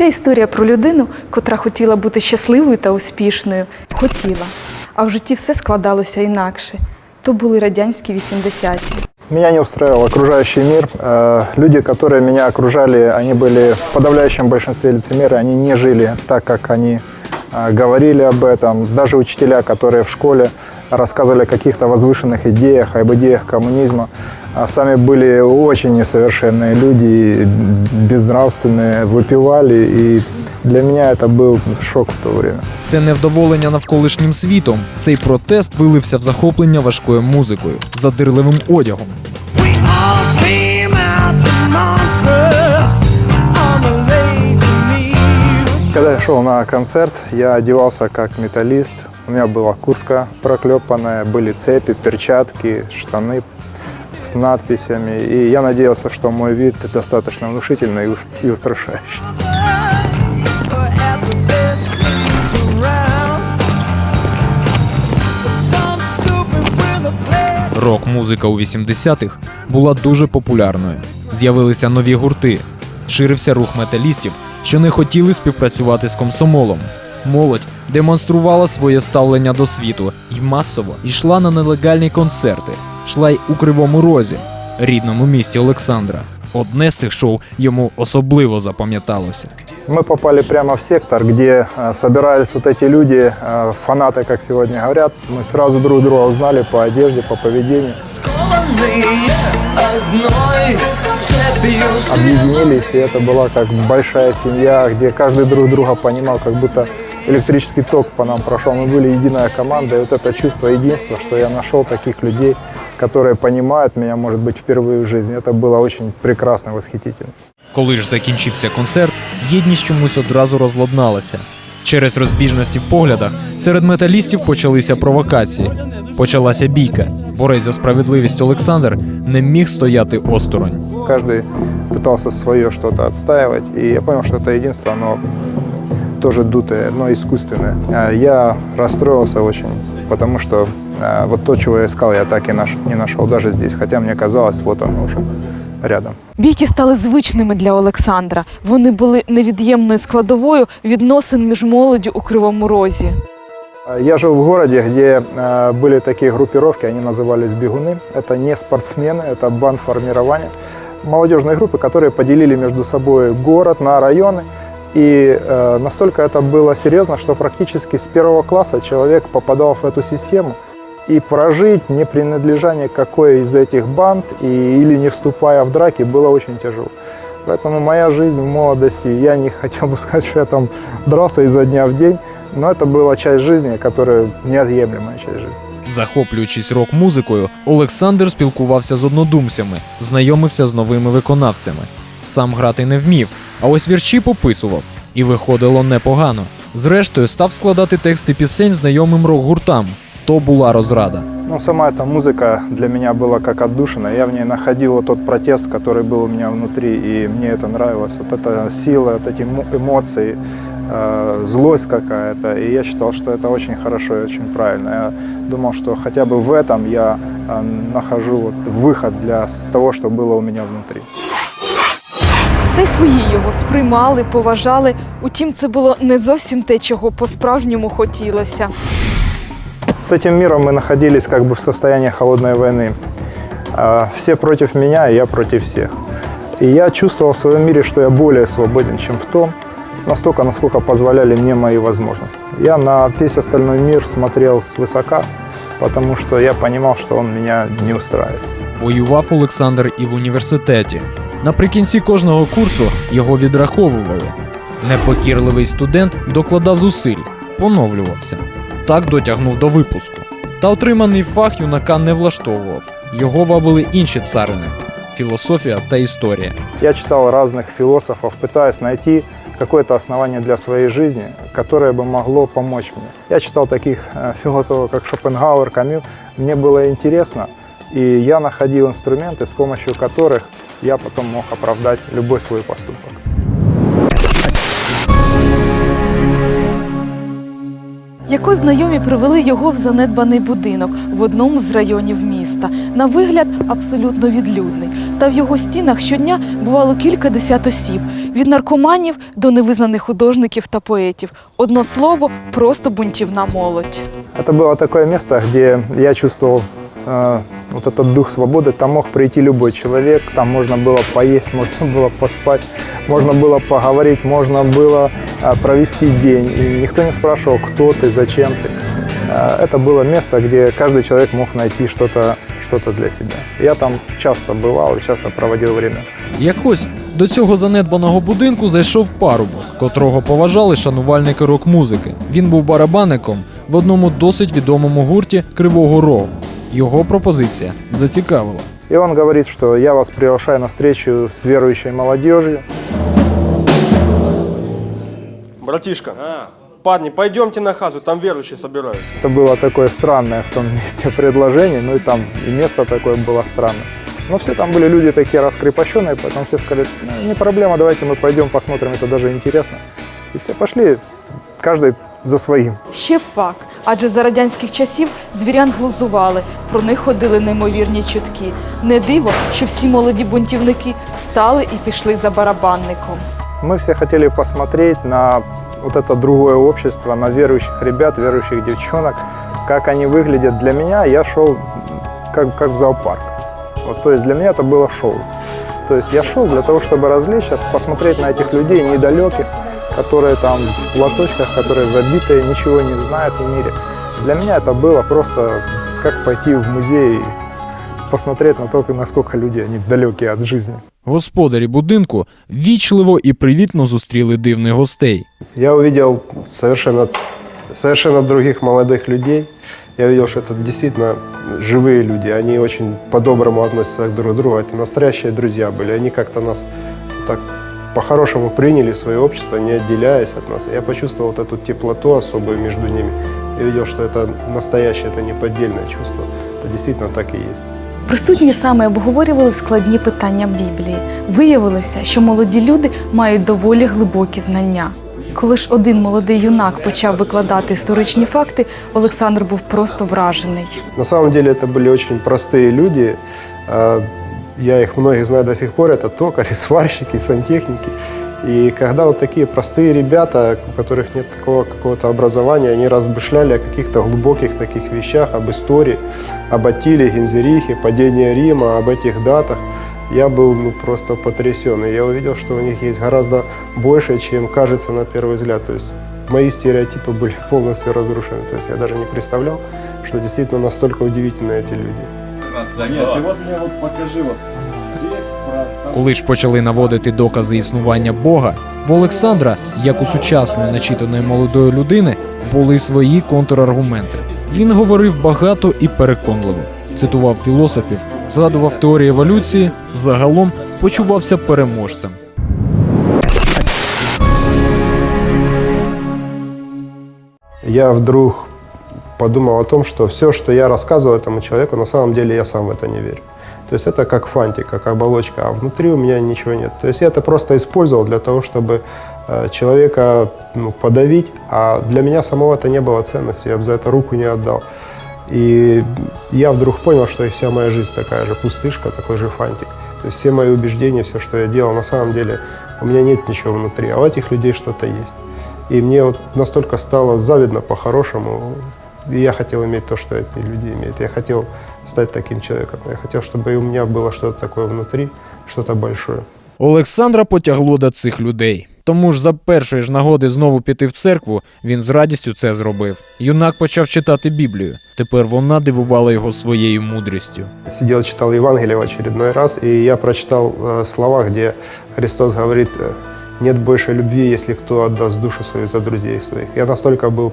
Ця історія про людину, котра хотіла бути щасливою та успішною. Хотіла. А в житті все складалося інакше. То були радянські 80-ті. Меня не устраивал окружающий мир. Э, Люди, которые меня окружали, они были в подавляющем большинстве лицемеры, они не жили так, как они э, говорили об этом. Даже учителя, которые в школе рассказывали о каких-то возвышенных идеях, об идеях коммунизма, а сами были очень несовершенные люди, и безнравственные, выпивали. И для меня это был шок в то время. Це невдоволення навколишнім світом. Цей протест вилився в захоплення важкою музикою, задирливим одягом. We all came out to Montreux on the lake Geneva. Когда я шел на концерт, я одевался как металлист. У меня была куртка проклепанная, были цепи, перчатки, штаны с надписями. И я надеялся, что мой вид достаточно внушительный и ус- устрашающий. Рок-музика у 80-х була дуже популярною. З'явилися нові гурти, ширився рух металістів, що не хотіли співпрацювати з комсомолом. Молодь демонструвала своє ставлення до світу і масово йшла на нелегальні концерти, йшла й у Кривому Розі, рідному місті Олександра. Одне з цих шоу йому особливо запам'яталося. Мы попали прямо в сектор, где э, собирались вот эти люди, э, фанаты, как сегодня говорят. Мы сразу друг друга узнали по одежде, по поведению. Скованные одной цепью Объединились, и это была как большая семья, где каждый друг друга понимал, как будто электрический ток по нам прошел. Мы были единая команда, и вот это чувство единства, что я нашел таких людей, которые понимают меня, может быть, впервые в жизни, это было очень прекрасно, восхитительно. Коли ж закінчився концерт, єдність чомусь одразу розладналася. Через розбіжності в поглядах серед металістів почалися провокації. Почалася бійка. Борець за справедливість Олександр не міг стояти осторонь. Каждый пытался свое что-то отстаивать, и я понял, что это единство, оно тоже дутое, но искусственное. А Я расстроился очень, потому что а, вот то, чего я искал, я так и наш- не нашел даже здесь, хотя мне казалось, вот оно уже рядом. Бійки стали звичними для Олександра. Вони були невід'ємною складовою відносин між молоддю у Кривому Розі. А, Я жил в городе, где э, были такие группировки, они назывались бегуны. Это не спортсмены, это бандформирование. Молодежные группы, которые поделили между собой город на районы. И э, настолько это было серьезно, что практически с первого класса человек попадал в эту систему. И прожить не принадлежание какой из этих банд и, или не вступая в драки было очень тяжело. Поэтому моя жизнь в молодости, я не хотел бы сказать, что я там дрался изо дня в день, но это была часть жизни, которая неотъемлемая часть жизни. Захоплюючись рок-музикою, Олександр спілкувався з однодумцями, знайомився з новими виконавцями. Сам грати не вмів, а ось вірші пописував, і виходило непогано. Зрештою, став складати тексти пісень знайомим рок-гуртам. То була розрада. Ну, сама эта музыка для меня была как отдушина. Я в ней находил вот тот протест, который был у меня внутри, и мне это нравилось. Вот эта сила, вот эти мо- эмоции, э, злость какая-то. И я считал, что это очень хорошо и очень правильно. Я думал, что хотя бы в этом я э, нахожу вот выход для с- того, что было у меня внутри. Та й свої його сприймали, поважали. Утім, це було не зовсім те, чого по-справжньому хотілося. С этим миром мы находились как бы в состоянии холодной войны. А, Все против меня, и я против всех. И я чувствовал в своем мире, что я более свободен, чем в том, настолько, насколько позволяли мне мои возможности. Я на весь остальной мир смотрел свысока, потому что я понимал, что он меня не устраивает. Воював Олександр і в університеті. Наприкінці кожного курсу його відраховували. Непокірливий студент докладав зусиль, поновлювався. Так дотягнув до випуску. Та отриманий фах юнака не влаштовував. Його вабили інші царини філософія та історія. Я читал разных философов, пытаясь найти какое-то основание для своей жизни, которое бы могло помочь мне. Я читал таких э, философов, как Шопенгауэр, Камю. Мне было интересно, и я находил инструменты, с помощью которых я потом мог оправдать любой свой поступок. Якось знайомі привели його в занедбаний будинок в одному з районів міста. На вигляд абсолютно відлюдний. Та в його стінах щодня бувало кілька десят осіб від наркоманів до невизнаних художників та поетів. Одно слово, просто бунтівна молодь. Это было такое место, где я чувствовал э, вот этот дух свободы. Там мог прийти любой человек, там можно было поесть, можно было поспать, можно было поговорить, можно было э, провести день. И никто не спрашивал, кто ты, зачем ты. Э, это было место, где каждый человек мог найти что-то что для себя. Я там часто бывал и часто проводил время. Якось до цього занедбаного будинку зайшов парубок, котрого поважали шанувальники рок-музики. Він був барабанником в одному досить відомому гурті Кривого Рогу. Його пропозиція зацікавила. И он говорит, что я вас приглашаю на встречу с верующей молодежью. Братишка, парни, пойдемте на хазу, там верующие собираются. Это было такое странное в том месте предложение, ну и там и место такое было странное. Но все там были люди такие раскрепощенные, поэтому все сказали, «Ну, не проблема, давайте мы пойдем посмотрим, это даже интересно. И все пошли, каждый за своим. Ще пак, адже за радянських часів звірян глузували, про них ходили неймовірні чутки. Не диво, що всі молоді бунтівники встали і пішли за барабанником. Мы все хотели посмотреть на вот это другое общество, на верующих ребят, верующих девчонок, как они выглядят. Для меня я шел как, как в зоопарк. Вот, то есть для меня это было шоу. То есть я шел для того, чтобы развлечься, посмотреть на этих людей недалеких, которые там в платочках, которые забитые, ничего не знают в мире. Для меня это было просто как пойти в музей и посмотреть на то, насколько люди они далекие от жизни. Господарі будинку вічливо і привітно зустріли дивних гостей. Я увидел совершенно, совершенно других молодых людей. Я увидел, что это действительно живые люди. Они очень по-доброму относятся друг к другу. Это настоящие друзья были. Они как-то нас так по-хорошему приняли в свое общество, не отделяясь от нас. Я почувствовал вот эту теплоту особую между ними. Я видел, что это настоящее, это не поддельное чувство. Это действительно так и есть. Присутні саме обговорювали складні питання Біблії. Виявилося, що молоді люди мають доволі глибокі знання. Коли ж один молодий юнак почав викладати історичні факти, Олександр був просто вражений. На самом деле это были очень простые люди. Я их многих знаю до сих пор. Это токари, сварщики, сантехники. И когда вот такие простые ребята, у которых нет такого какого-то образования, они размышляли о каких-то глубоких таких вещах, об истории, об Атиле, Гензерихе, падении Рима, об этих датах, я был ну, просто потрясен. И я увидел, что у них есть гораздо больше, чем кажется на первый взгляд. То есть мои стереотипы были полностью разрушены. То есть я даже не представлял, что действительно настолько удивительны эти люди. Коли ж почали наводити докази існування Бога, в Олександра, як у сучасної начитаної молодої людини, були свої контраргументи. Він говорив багато і переконливо, цитував філософів, згадував теорії еволюції, загалом почувався переможцем. Я вдруг подумал о том, что все, что я рассказываю этому человеку, на самом деле я сам в это не верю. То есть это как фантик, как оболочка, а внутри у меня ничего нет. То есть я это просто использовал для того, чтобы э, человека ну, подавить, а для меня самого это не было ценностью, я бы за это руку не отдал. И я вдруг понял, что и вся моя жизнь такая же пустышка, такой же фантик. То есть все мои убеждения, все, что я делал, на самом деле у меня нет ничего внутри, а у этих людей что-то есть. И мне вот настолько стало завидно по-хорошему, и я хотел иметь то, что эти люди имеют. Я хотел стать таким человеком. Я хотел, чтобы и у меня было что-то такое внутри, что-то большое. Олександра потягло до цих людей. Тому ж за першої ж нагоди знову піти в церкву він з радістю це зробив. Юнак почав читати Біблію. Тепер вона дивувала його своєю мудрістю. Сидел, читал Евангелие в очередной раз, и я прочитал э, слова, где Христос говорит, э, нет больше любви, если кто отдаст душу свою за друзей своих. Я настолько был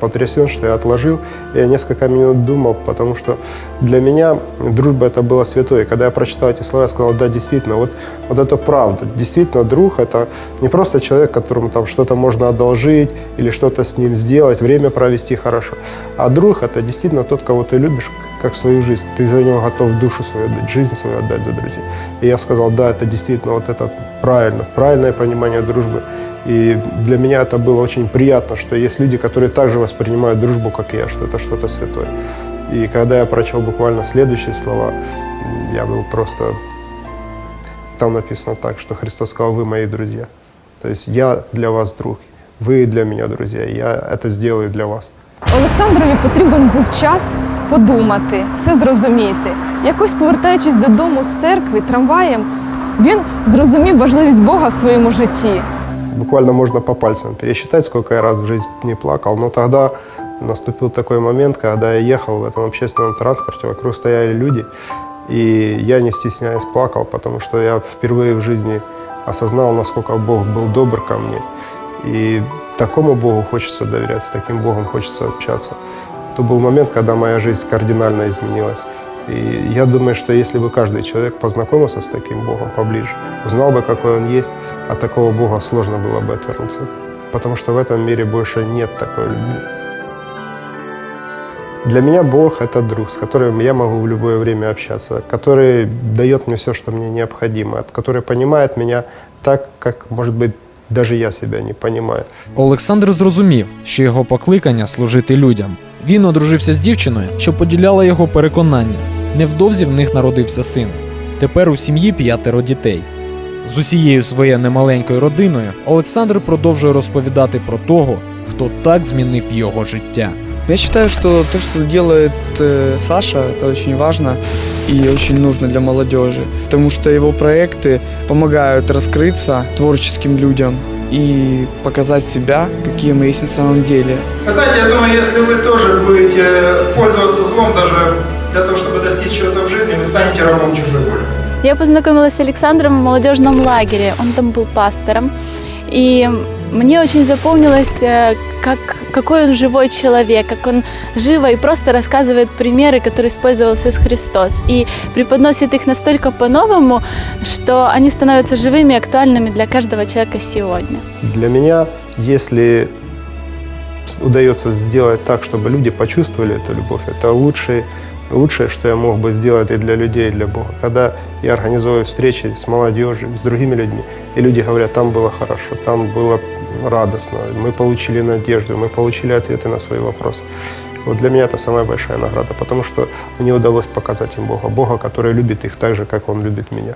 потрясен, что я отложил. Я несколько минут думал, потому что для меня дружба это было святое. Когда я прочитал эти слова, я сказал, да, действительно, вот, вот это правда. Действительно, друг это не просто человек, которому там что-то можно одолжить или что-то с ним сделать, время провести хорошо. А друг это действительно тот, кого ты любишь, как свою жизнь. Ты за него готов душу свою отдать, жизнь свою отдать за друзей. И я сказал, да, это действительно вот это правильно, правильное понимание дружбы. И для меня это было очень приятно, что есть люди, которые также воспринимают дружбу, как и я, что это что-то святое. И когда я прочел буквально следующие слова, м, я был просто... Там написано так, что Христос сказал, вы мои друзья. То есть я для вас друг, вы для меня друзья, и я это сделаю для вас. Олександрові потрібен був час подумати, все зрозуміти. Якось повертаючись додому з церкви трамваєм, він зрозумів важливість Бога в своєму житті. Буквально можно по пальцам пересчитать, сколько я раз в жизни не плакал. Но тогда наступил такой момент, когда я ехал в этом общественном транспорте, вокруг стояли люди, и я, не стесняясь, плакал, потому что я впервые в жизни осознал, насколько Бог был добр ко мне. И такому Богу хочется доверять, с таким Богом хочется общаться. То был момент, когда моя жизнь кардинально изменилась. И я думаю, что если бы каждый человек познакомился с таким Богом поближе, узнал бы, какой Он есть, от такого Бога сложно было бы отвернуться. Потому что в этом мире больше нет такой любви. Для меня Бог – это друг, с которым я могу в любое время общаться, который дает мне все, что мне необходимо, который понимает меня так, как, может быть, даже я себя не понимаю. Олександр зрозумів, що його покликання служити людям. Він одружився з дівчиною, що поділяла його переконання. Невдовзі в них народився син. Тепер у сім'ї п'ятеро дітей. З усією своєю немаленькою родиною Олександр продовжує розповідати про того, хто так змінив його життя. Я считаю, что то, что делает э, Саша, это очень важно и очень нужно для молодежи, потому что его проекты помогают раскрыться творческим людям и показать себя, какие мы есть на самом деле. Вы знаете, я думаю, если вы тоже будете пользоваться злом даже для того, чтобы достичь чего-то в жизни, вы станете рабом чужой воли. Я познакомилась с Александром в молодежном лагере. Он там был пастором. И мне очень запомнилось, э, как, какой он живой человек, как он живо и просто рассказывает примеры, которые использовал Иисус Христос. И преподносит их настолько по-новому, что они становятся живыми и актуальными для каждого человека сегодня. Для меня, если удается сделать так, чтобы люди почувствовали эту любовь, это лучшее, лучшее, что я мог бы сделать и для людей, и для Бога. Когда я организовываю встречи с молодежью, с другими людьми, и люди говорят, там было хорошо, там было радостно, мы получили надежду, мы получили ответы на свои вопросы. Вот для меня это самая большая награда, потому что мне удалось показать им Бога, Бога, который любит их так же, как Он любит меня.